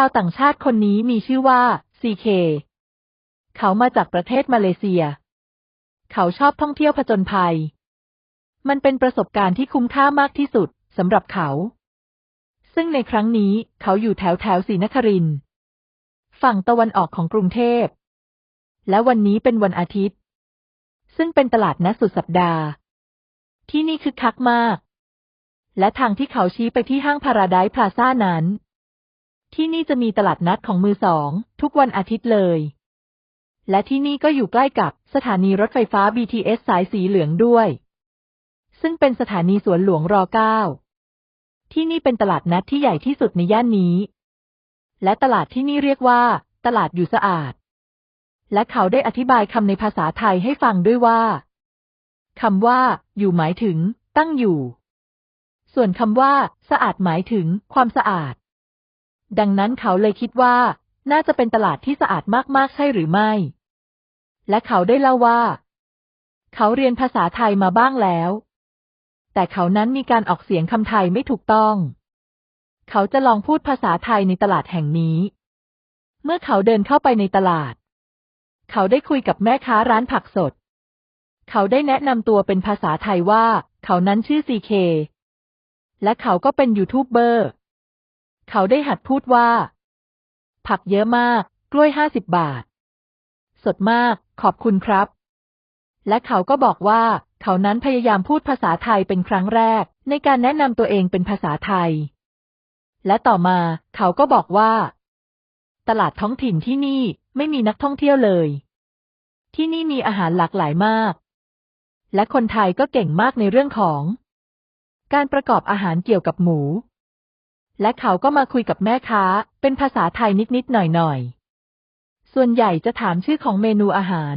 ชาวต่างชาติคนนี้มีชื่อว่าซีเคเขามาจากประเทศมาเลเซีย เขาชอบท่องเที่ยวผจญภัย มันเป็นประสบการณ์ที่คุ้มค่ามากที่สุดสำหรับเขา ซึ่งในครั้งนี้เขาอยู่แถวแถวศรีนคริน ฝั่งตะวันออกของกรุงเทพ และวันนี้เป็นวันอาทิตย์ ซึ่งเป็นตลาดนัดสุดสัปดาห์ ที่นี่คึกคักมาก และทางที่เขาชี้ไปที่ห้างพาราไดซ์พลาซ่านั้น ที่นี่จะมีตลาดนัดของมือสอง ทุกวันอาทิตย์เลย และที่นี่ก็อยู่ใกล้กับสถานีรถไฟฟ้า BTS สายสีเหลืองด้วย ซึ่งเป็นสถานีสวนหลวงรอเก้าที่นี่เป็นตลาดนัดที่ใหญ่ที่สุดในย่านนี้ และตลาดที่นี่เรียกว่า ตลาดอยู่สะอาด และเขาได้อธิบายคำในภาษาไทยให้ฟังด้วยว่าคำว่า อยู่หมายถึง ตั้งอยู่ ส่วนคำว่า สะอาดหมายถึง ความสะอาด ดังนั้นเขาเลยคิดว่า น่าจะเป็นตลาดที่สะอาดมากๆใช่หรือไม่ และเขาได้เล่าว่า เขาเรียนภาษาไทยมาบ้างแล้ว แต่เขานั้นมีการออกเสียงคำไทยไม่ถูกต้อง เขาจะลองพูดภาษาไทยในตลาดแห่งนี้ เมื่อเขาเดินเข้าไปในตลาด เขาได้คุยกับแม่ค้าร้านผักสด เขาได้แนะนำตัวเป็นภาษาไทยว่า เขานั้นชื่อซีเคและเขาก็เป็นยูทูบเบอร์ เขาได้หัดพูดว่า ผักเยอะมาก กล้วยห้าสิบบาท สดมาก ขอบคุณครับ และเขาก็บอกว่า เขานั้นพยายามพูดภาษาไทยเป็นครั้งแรก ในการแนะนำตัวเองเป็นภาษาไทย และต่อมา เขาก็บอกว่า ตลาดท้องถิ่นที่นี่ไม่มีนักท่องเที่ยวเลย ที่นี่มีอาหารหลากหลายมาก และคนไทยก็เก่งมากในเรื่องของ การประกอบอาหารเกี่ยวกับหมู และเขาก็มาคุยกับแม่ค้า เป็นภาษาไทยนิดๆหน่อยๆ ส่วนใหญ่จะถามชื่อของเมนูอาหาร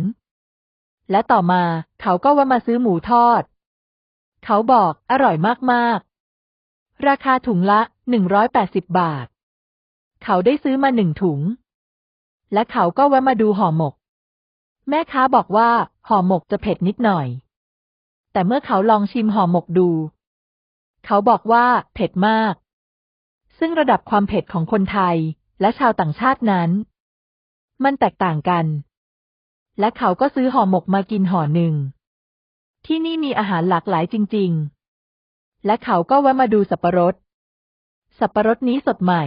และต่อมาเขาก็ว่ามาซื้อหมูทอด เขาบอกอร่อยมากๆ ราคาถุงละหนึ่งร้อยแปดสิบบาท เขาได้ซื้อมาหนึ่งถุง และเขาก็แวะมาดูห่อหมก แม่ค้าบอกว่าห่อหมกจะเผ็ดนิดหน่อย แต่เมื่อเขาลองชิมห่อหมกดู เขาบอกว่าเผ็ดมาก ซึ่งระดับความเผ็ดของคนไทยและชาวต่างชาตินั้น มันแตกต่างกัน และเขาก็ซื้อห่อหมกมากินห่อหนึ่ง ที่นี่มีอาหารหลากหลายจริง ๆ และเขาก็แวะมาดูสับปะรด สับปะรดนี้สดใหม่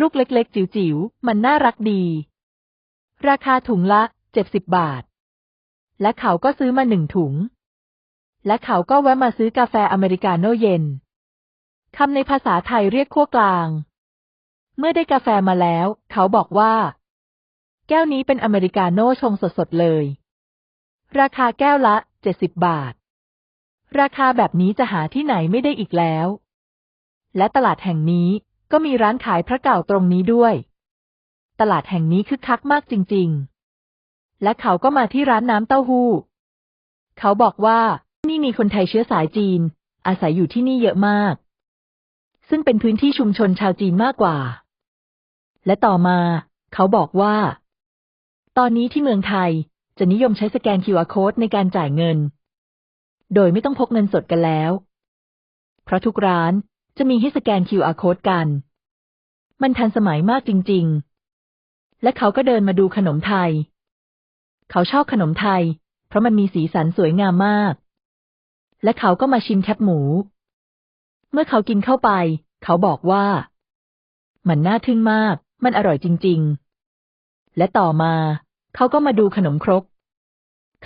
ลูกเล็ก ๆ จิ๋วๆ มันน่ารักดี ราคาถุงละเจ็ดสิบบาท และเขาก็ซื้อมาหนึ่งถุง และเขาก็แวะมาซื้อกาแฟอเมริกาโน่เย็น คำในภาษาไทยเรียกขั้วกลาง เมื่อได้กาแฟมาแล้ว เขาบอกว่า แก้วนี้เป็นอเมริกาโน่ชงสดๆเลย ราคาแก้วละเจ็ดสิบบาท ราคาแบบนี้จะหาที่ไหนไม่ได้อีกแล้ว และตลาดแห่งนี้ก็มีร้านขายพระเก่าตรงนี้ด้วย ตลาดแห่งนี้คึกคักมากจริง ๆ และเขาก็มาที่ร้านน้ำเต้าหู้ เขาบอกว่านี่มีคนไทยเชื้อสายจีน อาศัยอยู่ที่นี่เยอะมาก ซึ่งเป็นพื้นที่ชุมชนชาวจีนมากกว่า และต่อมาเขาบอกว่า ตอนนี้ที่เมืองไทยจะนิยมใช้สแกน QR Code ในการจ่ายเงิน โดยไม่ต้องพกเงินสดกันแล้ว เพราะทุกร้านจะมีให้สแกน QR Code กัน มันทันสมัยมากจริง ๆ และเขาก็เดินมาดูขนมไทย เขาชอบขนมไทย เพราะมันมีสีสันสวยงามมาก และเขาก็มาชิมแคบหมู เมื่อเขากินเข้าไป เขาบอกว่า มันน่าทึ่งมาก มันอร่อยจริง ๆ และต่อมา เขาก็มาดูขนมครก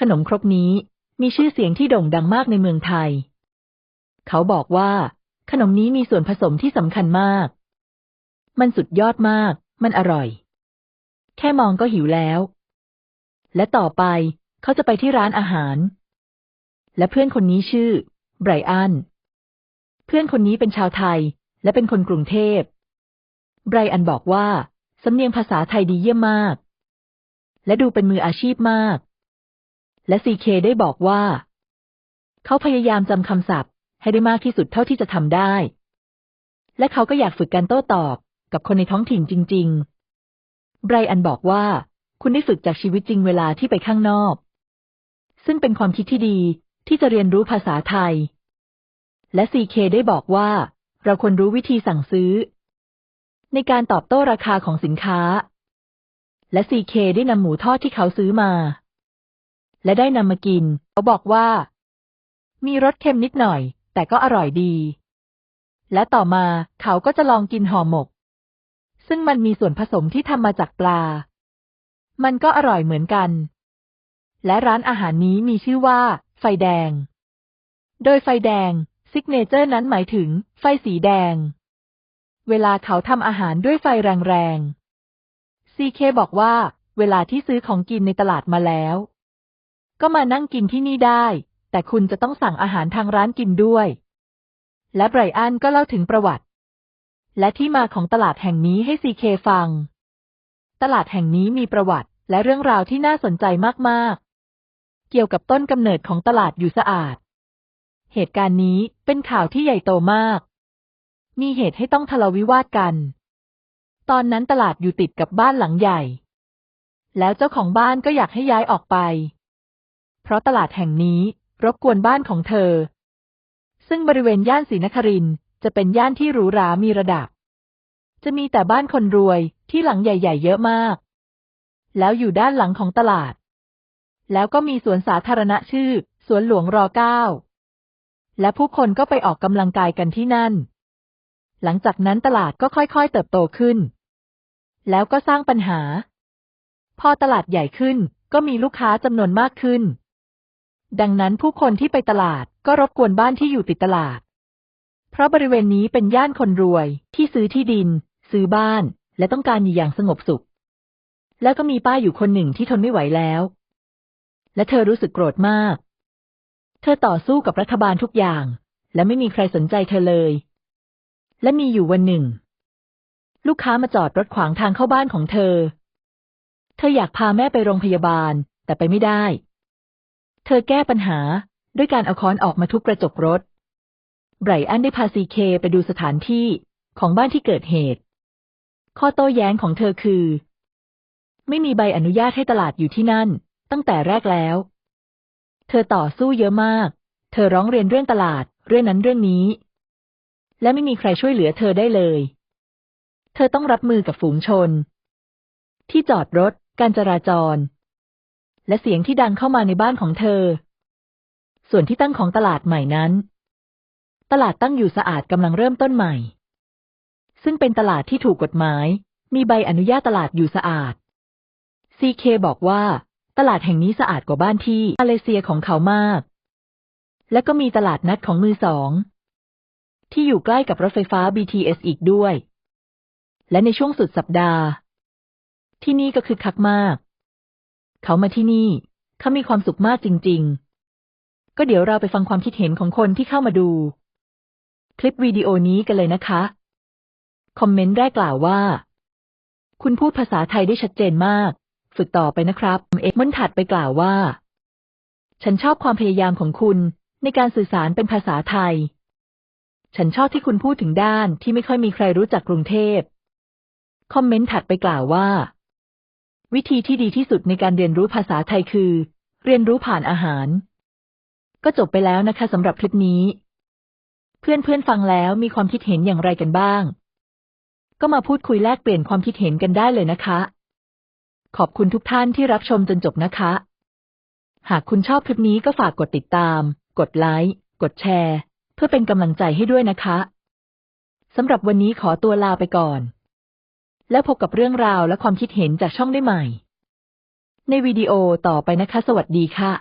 ขนมครกนี้มีชื่อเสียงที่โด่งดังมากในเมืองไทย เขาบอกว่า ขนมนี้มีส่วนผสมที่สำคัญมาก มันสุดยอดมาก มันอร่อย แค่มองก็หิวแล้ว และต่อไปเขาจะไปที่ร้านอาหาร และเพื่อนคนนี้ชื่อไบรอัน พื่อนคนนี้เป็นชาวไทย และเป็นคนกรุงเทพ ไบรอันบอกว่า สำเนียงภาษาไทยดีเยี่ยมมาก และดูเป็นมืออาชีพมาก และซีเคได้บอกว่า เขาพยายามจำคำศัพท์ ให้ได้มากที่สุดเท่าที่จะทำได้ และเขาก็อยากฝึกการโต้ตอบกับคนในท้องถิ่นจริง ๆ ไบรอันบอกว่า คุณได้ฝึกจากชีวิตจริงเวลาที่ไปข้างนอก ซึ่งเป็นความคิดที่ดีที่จะเรียนรู้ภาษาไทย และซีเคได้บอกว่า เราควรรู้วิธีสั่งซื้อ ในการตอบโต้ราคาของสินค้า และซีเคได้นำหมูทอดที่เขาซื้อมา และได้นำมากิน เขาบอกว่า มีรสเค็มนิดหน่อย แต่ก็อร่อยดี และต่อมาเขาก็จะลองกินห่อหมก ซึ่งมันมีส่วนผสมที่ทำมาจากปลา มันก็อร่อยเหมือนกัน และร้านอาหารนี้มีชื่อว่า ไฟแดง โดยไฟแดง ซิกเนเจอร์นั้นหมายถึง ไฟสีแดง เวลาเขาทำอาหารด้วยไฟแรงๆซีเคบอกว่า เวลาที่ซื้อของกินในตลาดมาแล้ว ก็มานั่งกินที่นี่ได้ แต่คุณจะต้องสั่งอาหารทางร้านกินด้วย และไบรอันก็เล่าถึงประวัติ และที่มาของตลาดแห่งนี้ให้ซีเคฟัง ตลาดแห่งนี้มีประวัติและเรื่องราวที่น่าสนใจมากๆ เกี่ยวกับต้นกำเนิดของตลาดอยู่สะอาด เหตุการณ์นี้เป็นข่าวที่ใหญ่โตมาก มีเหตุให้ต้องทะเลาวิวาทกัน ตอนนั้นตลาดอยู่ติดกับบ้านหลังใหญ่ แล้วเจ้าของบ้านก็อยากให้ย้ายออกไป เพราะตลาดแห่งนี้รบกวนบ้านของเธอ ซึ่งบริเวณย่านศรีนครินจะเป็นย่านที่หรูหรามีระดับ จะมีแต่บ้านคนรวยที่หลังใหญ่ ๆ เยอะมาก แล้วอยู่ด้านหลังของตลาด แล้วก็มีสวนสาธารณะชื่อ สวนหลวงรอเก้า และผู้คนก็ไปออกกำลังกายกันที่นั่น หลังจากนั้นตลาดก็ค่อยๆเติบโตขึ้น แล้วก็สร้างปัญหา พอตลาดใหญ่ขึ้นก็มีลูกค้าจำนวนมากขึ้น ดังนั้นผู้คนที่ไปตลาดก็รบกวนบ้านที่อยู่ติดตลาด เพราะบริเวณนี้เป็นย่านคนรวยที่ซื้อที่ดิน ซื้อบ้าน และต้องการอยู่อย่างสงบสุข แล้วก็มีป้าอยู่คนหนึ่งที่ทนไม่ไหวแล้ว และเธอรู้สึกโกรธมาก เธอต่อสู้กับรัฐบาลทุกอย่าง และไม่มีใครสนใจเธอเลย และมีอยู่วันหนึ่ง ลูกค้ามาจอดรถขวางทางเข้าบ้านของเธอ เธออยากพาแม่ไปโรงพยาบาล แต่ไปไม่ได้ เธอแก้ปัญหาด้วยการเอาค้อนออกมาทุบกระจกรถไบรอันได้พาซีเคไปดูสถานที่ของบ้านที่เกิดเหตุ ข้อโต้แย้งของเธอคือ ไม่มีใบอนุญาตให้ตลาดอยู่ที่นั่น ตั้งแต่แรกแล้ว เธอต่อสู้เยอะมาก เธอร้องเรียนเรื่องตลาด เรื่องนั้นเรื่องนี้ และไม่มีใครช่วยเหลือเธอได้เลย เธอต้องรับมือกับฝูงชน ที่จอดรถ การจราจร และเสียงที่ดังเข้ามาในบ้านของเธอ ส่วนที่ตั้งของตลาดใหม่นั้น ตลาดตั้งอยู่สะอาดกำลังเริ่มต้นใหม่ ซึ่งเป็นตลาดที่ถูกกฎหมาย มีใบอนุญาตตลาดอยู่สะอาด ซีเคบอกว่า ตลาดแห่งนี้สะอาดกว่าบ้านที่มาเลเซียของเขามาก และก็มีตลาดนัดของมือสอง ที่อยู่ใกล้กับรถไฟฟ้า BTS อีกด้วย และในช่วงสุดสัปดาห์ ที่นี่ก็คือคักมาก เขามาที่นี่เขามีความสุขมากจริง ๆ ก็เดี๋ยวเราไปฟังความคิดเห็นของคนที่เข้ามาดู คลิปวิดีโอนี้กันเลยนะคะ คอมเมนต์แรกกล่าวว่า คุณพูดภาษาไทยได้ชัดเจนมาก ฝึกต่อไปนะครับ เอ็กมันถัดไปกล่าวว่า ฉันชอบความพยายามของคุณในการสื่อสารเป็นภาษาไทย ฉันชอบที่คุณพูดถึงด้านที่ไม่ค่อยมีใครรู้จักกรุงเทพ คอมเมนต์ถัดไปกล่าวว่า วิธีที่ดีที่สุดในการเรียนรู้ภาษาไทยคือ เรียนรู้ผ่านอาหาร ก็จบไปแล้วนะคะสำหรับคลิปนี้ เพื่อนเพื่อนฟังแล้วมีความคิดเห็นอย่างไรกันบ้าง ก็มาพูดคุยแลกเปลี่ยนความคิดเห็นกันได้เลยนะคะ ขอบคุณทุกท่านที่รับชมจนจบนะคะ หากคุณชอบคลิปนี้ก็ฝากกดติดตาม กดไลค์ กดแชร์ เพื่อเป็นกำลังใจให้ด้วยนะคะ สำหรับวันนี้ขอตัวลาไปก่อน แล้วพบกับเรื่องราวและความคิดเห็นจากช่องได้ใหม่ ในวิดีโอต่อไปนะคะ สวัสดีค่ะ